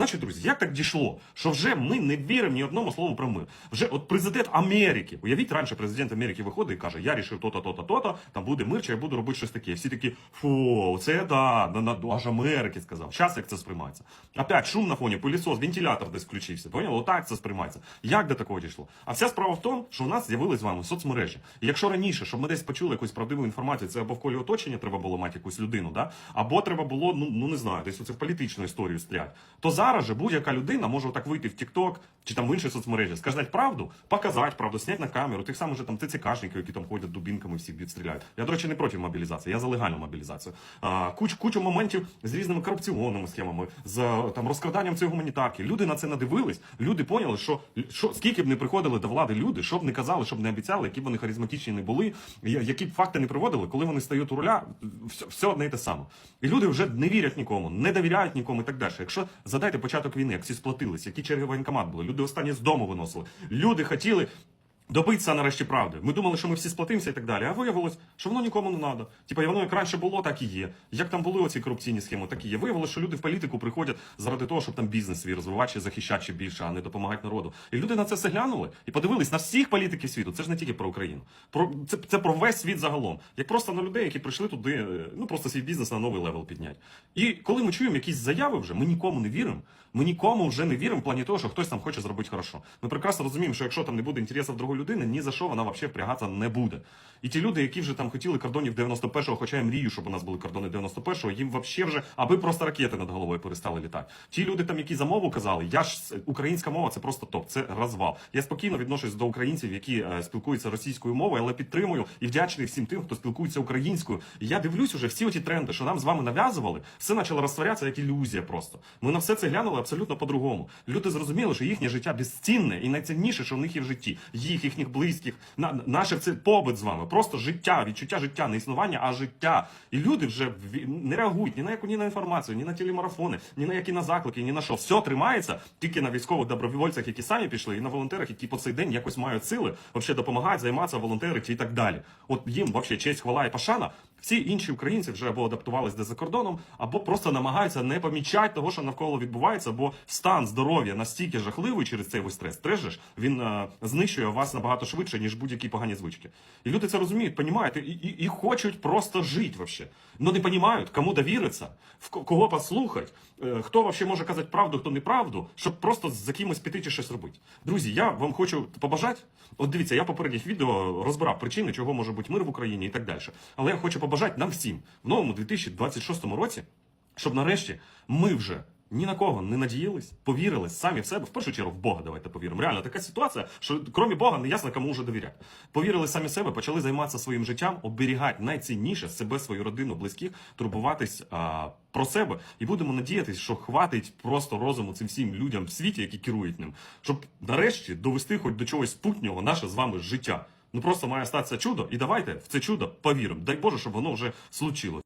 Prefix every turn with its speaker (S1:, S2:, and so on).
S1: Значить, друзі, як так дійшло, що вже ми не віримо ні одному слову про мир. Вже от президент Америки, уявіть, раніше президент Америки виходить і каже: Я рішив то-то, то-то, то-то, там буде мир, чи я буду робити щось таке. Всі такі, фу, це да, на, на, аж Америки сказав. Зараз як це сприймається? Опять шум на фоні, пилісос, вентилятор десь включився. Поняли? Отак це сприймається. Як до такого дійшло? А вся справа в тому, що у нас з'явились з вами соцмережі. І якщо раніше, щоб ми десь почули якусь правдиву інформацію, це або в колі оточення треба було мати якусь людину, да? або треба було, ну, ну не знаю, десь оце в політичну історію стріляти, то зараз же будь-яка людина може так вийти в TikTok чи там в інші соцмережі, сказати правду, показати правду, зняти на камеру, тих самих же там ТЦКшників, які там ходять дубінками, всіх б'ють, стріляють. Я, до речі, не проти мобілізації, я за легальну мобілізацію. А, куч, кучу моментів з різними корупційними схемами, з там розкраданням цієї гуманітарки. Люди на це надивились, люди поняли, що, що скільки б не приходили до влади люди, що б не казали, що б не обіцяли, які б вони харизматичні не були, які б факти не приводили, коли вони стають у руля, все, все одне і те саме. І люди вже не вірять нікому, не довіряють нікому і так далі. Якщо задайте початок війни, як всі сплатились, які черги воєнкомат були, люди останні з дому виносили, люди хотіли. Добитися нарешті правди. Ми думали, що ми всі сплатимося і так далі. А виявилось, що воно нікому не треба. Типа, воно як раніше було, так і є. Як там були оці корупційні схеми, так і є. Виявилось, що люди в політику приходять заради того, щоб там бізнес свій розвивати захищати більше, а не допомагати народу. І люди на це все глянули і подивились на всіх політиків світу. Це ж не тільки про Україну. Про це, це про весь світ загалом. Як просто на людей, які прийшли туди, е, ну просто свій бізнес на новий левел підняти. І коли ми чуємо якісь заяви вже, ми нікому не віримо. Ми нікому вже не віримо в плані того, що хтось там хоче зробити хорошо. Ми прекрасно розуміємо, що якщо там не буде інтересів другої людини, ні за що вона взагалі впрягатися не буде. І ті люди, які вже там хотіли кордонів 91-го, хоча я мрію, щоб у нас були кордони 91-го, їм взагалі вже, аби просто ракети над головою перестали літати. Ті люди, там, які за мову казали, я ж українська мова це просто топ, це розвал. Я спокійно відношусь до українців, які е, спілкуються російською мовою, але підтримую і вдячний всім тим, хто спілкується українською. І я дивлюсь уже всі ті тренди, що нам з вами нав'язували, все почало розтворятися як ілюзія просто. Ми на все це глянули абсолютно по-другому. Люди зрозуміли, що їхнє життя безцінне і найцінніше, що в них є в житті. Їх, їхніх близьких, на, наше це побит з вами. Просто життя, відчуття життя, не існування, а життя. І люди вже не реагують ні на яку ні на інформацію, ні на телемарафони, ні на які на заклики, ні на що. Все тримається тільки на військових добровольцях, які самі пішли, і на волонтерах, які по цей день якось мають сили, взагалі допомагають займатися волонтерити і так далі. От їм взагалі честь, хвала і пашана. Всі інші українці вже або адаптувались десь за кордоном, або просто намагаються не помічати того, що навколо відбувається, бо стан здоров'я настільки жахливий через цей весь стрес. Стрес він е, знищує вас набагато швидше, ніж будь-які погані звички. І люди це розуміють, понімають, і, і, і хочуть просто жити вообще. Но не розуміють, кому довіритися, в кого послухати, е, хто вообще може казати правду, хто неправду, щоб просто за кимось піти чи щось робити. Друзі, я вам хочу побажати. От дивіться, я попередніх відео розбирав причини, чого може бути мир в Україні і так далі. Але я хочу побажати нам всім в новому 2026 році, щоб нарешті ми вже. Ні на кого не надіялись, повірили самі в себе. В першу чергу в Бога давайте повіримо. Реально така ситуація, що крім Бога не ясно кому вже довіряти. Повірили самі в себе, почали займатися своїм життям, оберігати найцінніше себе, свою родину, близьких, турбуватись а, про себе. І будемо надіятись, що хватить просто розуму цим всім людям в світі, які керують ним, щоб нарешті довести хоч до чогось путнього наше з вами життя. Ну просто має статися чудо, і давайте в це чудо повіримо. Дай Боже, щоб воно вже случилось.